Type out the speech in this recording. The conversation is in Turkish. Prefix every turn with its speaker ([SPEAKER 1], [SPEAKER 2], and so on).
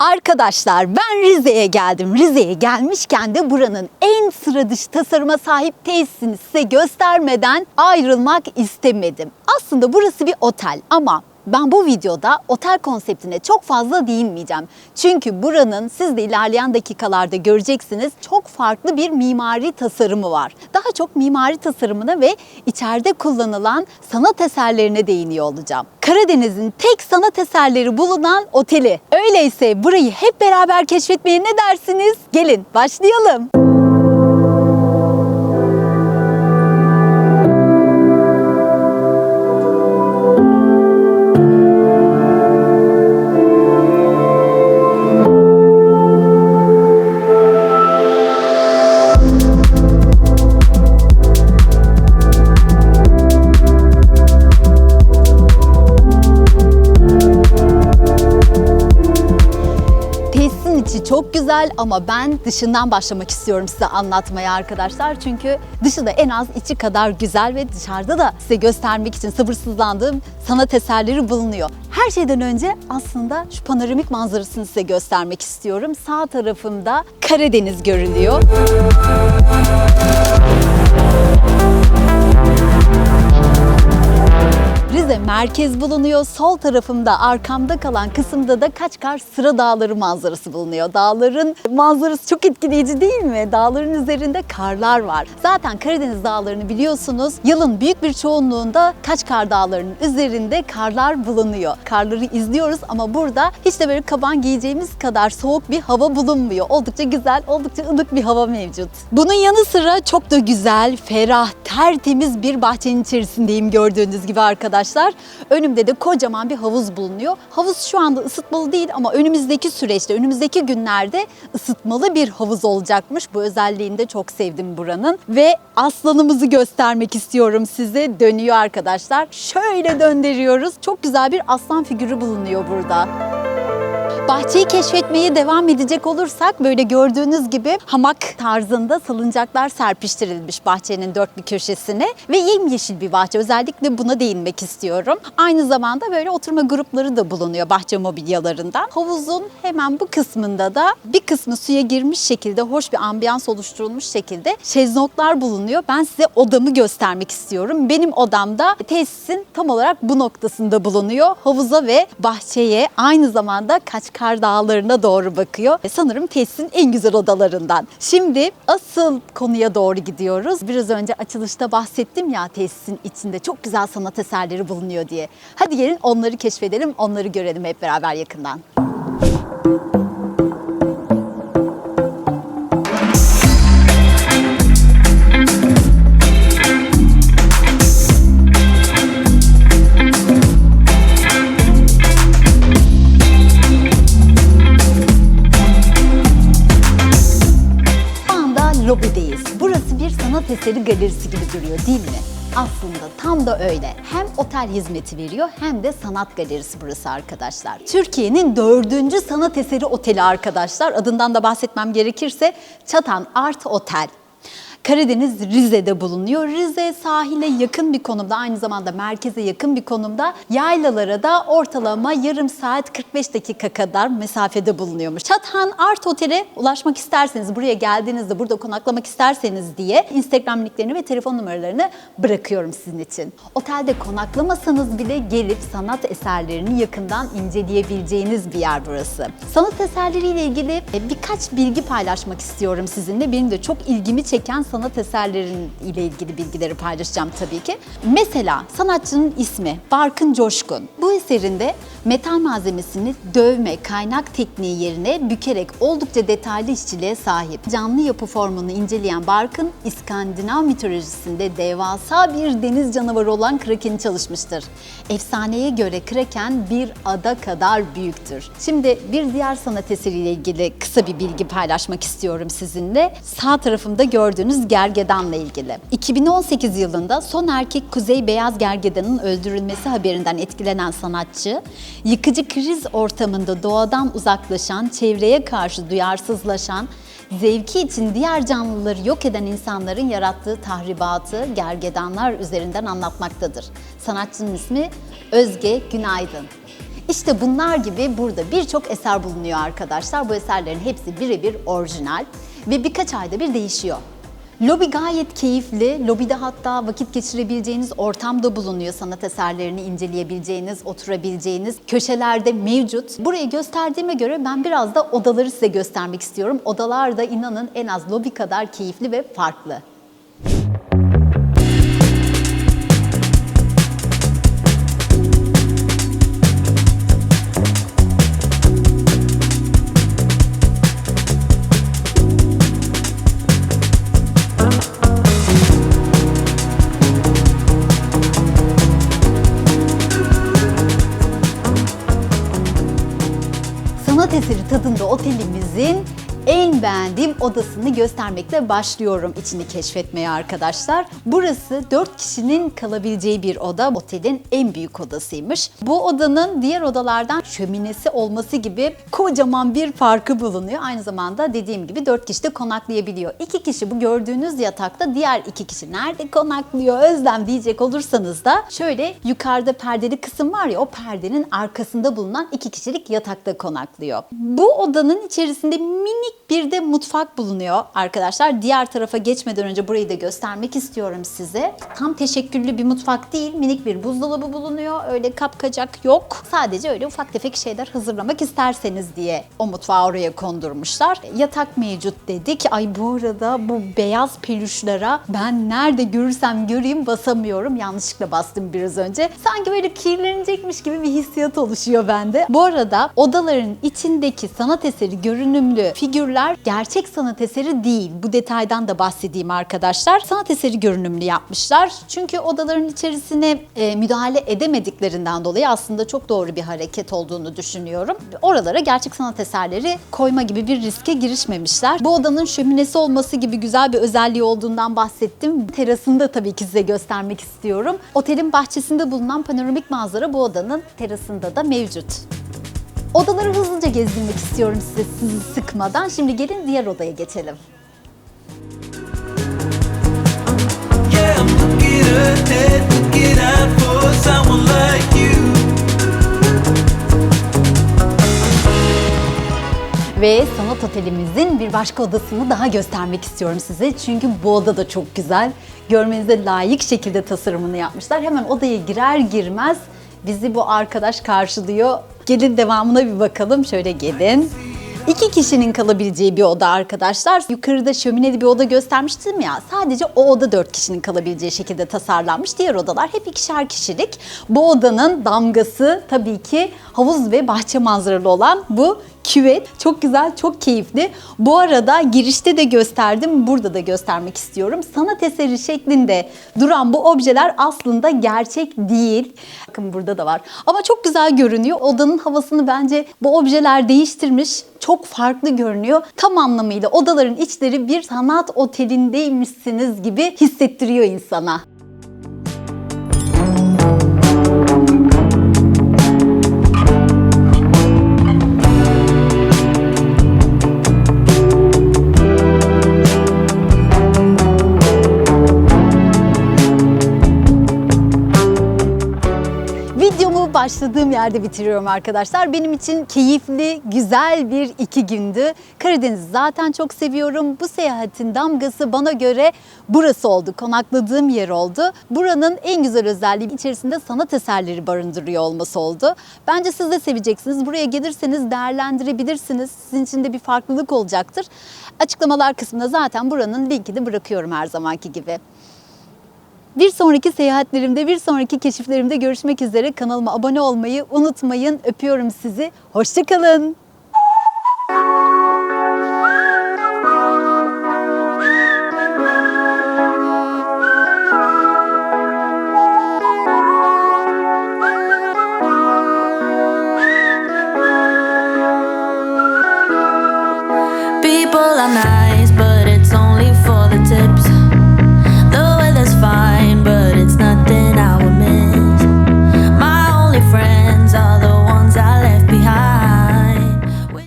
[SPEAKER 1] Arkadaşlar ben Rize'ye geldim. Rize'ye gelmişken de buranın en sıra dışı tasarıma sahip tesisini size göstermeden ayrılmak istemedim. Aslında burası bir otel ama ben bu videoda otel konseptine çok fazla değinmeyeceğim. Çünkü buranın siz de ilerleyen dakikalarda göreceksiniz çok farklı bir mimari tasarımı var. Daha çok mimari tasarımına ve içeride kullanılan sanat eserlerine değiniyor olacağım. Karadeniz'in tek sanat eserleri bulunan oteli. Öyleyse burayı hep beraber keşfetmeye ne dersiniz? Gelin başlayalım. Çok güzel ama ben dışından başlamak istiyorum size anlatmaya arkadaşlar. Çünkü dışı da en az içi kadar güzel ve dışarıda da size göstermek için sabırsızlandığım sanat eserleri bulunuyor. Her şeyden önce aslında şu panoramik manzarasını size göstermek istiyorum. Sağ tarafımda Karadeniz görünüyor. Rize merkez bulunuyor. Sol tarafımda arkamda kalan kısımda da Kaçkar Sıra Dağları manzarası bulunuyor. Dağların manzarası çok etkileyici değil mi? Dağların üzerinde karlar var. Zaten Karadeniz dağlarını biliyorsunuz. Yılın büyük bir çoğunluğunda Kaçkar Dağları'nın üzerinde karlar bulunuyor. Karları izliyoruz ama burada hiç de böyle kaban giyeceğimiz kadar soğuk bir hava bulunmuyor. Oldukça güzel, oldukça ılık bir hava mevcut. Bunun yanı sıra çok da güzel, ferah, tertemiz bir bahçenin içerisindeyim gördüğünüz gibi arkadaşlar. Önümde de kocaman bir havuz bulunuyor. Havuz şu anda ısıtmalı değil ama önümüzdeki süreçte, önümüzdeki günlerde ısıtmalı bir havuz olacakmış. Bu özelliğini de çok sevdim buranın. Ve aslanımızı göstermek istiyorum size. Dönüyor arkadaşlar. Şöyle döndürüyoruz. Çok güzel bir aslan figürü bulunuyor burada. Bahçeyi keşfetmeye devam edecek olursak böyle gördüğünüz gibi hamak tarzında salıncaklar serpiştirilmiş bahçenin dört bir köşesine ve yemyeşil bir bahçe. Özellikle buna değinmek istiyorum. Aynı zamanda böyle oturma grupları da bulunuyor bahçe mobilyalarından. Havuzun hemen bu kısmında da bir kısmı suya girmiş şekilde hoş bir ambiyans oluşturulmuş şekilde şezlonglar bulunuyor. Ben size odamı göstermek istiyorum. Benim odamda tesisin tam olarak bu noktasında bulunuyor. Havuza ve bahçeye aynı zamanda Kaçkar Dağları'na doğru bakıyor. E, Sanırım tesisin en güzel odalarından. Şimdi asıl konuya doğru gidiyoruz. Biraz önce açılışta bahsettim ya tesisin içinde çok güzel sanat eserleri bulunuyor diye. Hadi gelin onları keşfedelim, onları görelim hep beraber yakından. Eseri galerisi gibi duruyor değil mi? Aslında tam da öyle. Hem otel hizmeti veriyor hem de sanat galerisi burası arkadaşlar. Türkiye'nin dördüncü sanat eseri oteli arkadaşlar. Adından da bahsetmem gerekirse Çatan Art Otel. Karadeniz Rize'de bulunuyor. Rize sahile yakın bir konumda, aynı zamanda merkeze yakın bir konumda. Yaylalara da ortalama yarım saat 45 dakika kadar mesafede bulunuyormuş. Çathan Art Otel'e ulaşmak isterseniz, buraya geldiğinizde burada konaklamak isterseniz diye Instagram linklerini ve telefon numaralarını bırakıyorum sizin için. Otelde konaklamasanız bile gelip sanat eserlerini yakından inceleyebileceğiniz bir yer burası. Sanat eserleriyle ilgili e, birkaç bilgi paylaşmak istiyorum sizinle. Benim de çok ilgimi çeken sanat eserlerin ile ilgili bilgileri paylaşacağım tabii ki. Mesela sanatçının ismi Barkın Coşkun. Bu eserinde metal malzemesini dövme, kaynak tekniği yerine bükerek oldukça detaylı işçiliğe sahip. Canlı yapı formunu inceleyen Barkın, İskandinav mitolojisinde devasa bir deniz canavarı olan Kraken'i çalışmıştır. Efsaneye göre Kraken bir ada kadar büyüktür. Şimdi bir diğer sanat eseriyle ilgili kısa bir bilgi paylaşmak istiyorum sizinle. Sağ tarafımda gördüğünüz gergedanla ilgili. 2018 yılında son erkek kuzey beyaz gergedanın öldürülmesi haberinden etkilenen sanatçı, yıkıcı kriz ortamında doğadan uzaklaşan, çevreye karşı duyarsızlaşan, zevki için diğer canlıları yok eden insanların yarattığı tahribatı gergedanlar üzerinden anlatmaktadır. Sanatçının ismi Özge Günaydın. İşte bunlar gibi burada birçok eser bulunuyor arkadaşlar. Bu eserlerin hepsi birebir orijinal ve birkaç ayda bir değişiyor. Lobi gayet keyifli. Lobide hatta vakit geçirebileceğiniz ortamda bulunuyor. Sanat eserlerini inceleyebileceğiniz, oturabileceğiniz köşelerde mevcut. Burayı gösterdiğime göre ben biraz da odaları size göstermek istiyorum. Odalar da inanın en az lobi kadar keyifli ve farklı. Otelimizin en beğendiğim odasını göstermekle başlıyorum içini keşfetmeye arkadaşlar. Burası 4 kişinin kalabileceği bir oda. Otelin en büyük odasıymış. Bu odanın diğer odalardan şöminesi olması gibi kocaman bir farkı bulunuyor. Aynı zamanda dediğim gibi 4 kişi de konaklayabiliyor. 2 kişi bu gördüğünüz yatakta diğer 2 kişi nerede konaklıyor Özlem diyecek olursanız da şöyle yukarıda perdeli kısım var ya o perdenin arkasında bulunan 2 kişilik yatakta konaklıyor. Bu odanın içerisinde minik bir de mutfak bulunuyor arkadaşlar. Diğer tarafa geçmeden önce burayı da göstermek istiyorum size. Tam teşekküllü bir mutfak değil. Minik bir buzdolabı bulunuyor. Öyle kapkacak yok. Sadece öyle ufak tefek şeyler hazırlamak isterseniz diye o mutfağı oraya kondurmuşlar. Yatak mevcut dedik. Ay bu arada bu beyaz peluşlara ben nerede görürsem göreyim basamıyorum. Yanlışlıkla bastım biraz önce. Sanki böyle kirlenecekmiş gibi bir hissiyat oluşuyor bende. Bu arada odaların içindeki sanat eseri görünümlü figürler gerçek sanat eseri değil. Bu detaydan da bahsedeyim arkadaşlar. Sanat eseri görünümlü yapmışlar. Çünkü odaların içerisine e, müdahale edemediklerinden dolayı aslında çok doğru bir hareket olduğunu düşünüyorum. Oralara gerçek sanat eserleri koyma gibi bir riske girişmemişler. Bu odanın şöminesi olması gibi güzel bir özelliği olduğundan bahsettim. Terasını da tabii ki size göstermek istiyorum. Otelin bahçesinde bulunan panoramik manzara bu odanın terasında da mevcut. Odaları hızlıca gezdirmek istiyorum size sizi sıkmadan. Şimdi gelin diğer odaya geçelim. Ve sanat otelimizin bir başka odasını daha göstermek istiyorum size. Çünkü bu oda da çok güzel. Görmenize layık şekilde tasarımını yapmışlar. Hemen odaya girer girmez bizi bu arkadaş karşılıyor. Gelin devamına bir bakalım. Şöyle gelin. İki kişinin kalabileceği bir oda arkadaşlar. Yukarıda şömineli bir oda göstermiştim ya. Sadece o oda dört kişinin kalabileceği şekilde tasarlanmış. Diğer odalar hep ikişer kişilik. Bu odanın damgası tabii ki havuz ve bahçe manzaralı olan bu küvet. Çok güzel, çok keyifli. Bu arada girişte de gösterdim, burada da göstermek istiyorum. Sanat eseri şeklinde duran bu objeler aslında gerçek değil. Bakın burada da var. Ama çok güzel görünüyor. Odanın havasını bence bu objeler değiştirmiş. Çok farklı görünüyor. Tam anlamıyla odaların içleri bir sanat otelindeymişsiniz gibi hissettiriyor insana. Başladığım yerde bitiriyorum arkadaşlar. Benim için keyifli, güzel bir iki gündü. Karadeniz'i zaten çok seviyorum. Bu seyahatin damgası bana göre burası oldu. Konakladığım yer oldu. Buranın en güzel özelliği içerisinde sanat eserleri barındırıyor olması oldu. Bence siz de seveceksiniz. Buraya gelirseniz değerlendirebilirsiniz. Sizin için de bir farklılık olacaktır. Açıklamalar kısmına zaten buranın linkini bırakıyorum her zamanki gibi. Bir sonraki seyahatlerimde, bir sonraki keşiflerimde görüşmek üzere. Kanalıma abone olmayı unutmayın. Öpüyorum sizi. Hoşçakalın.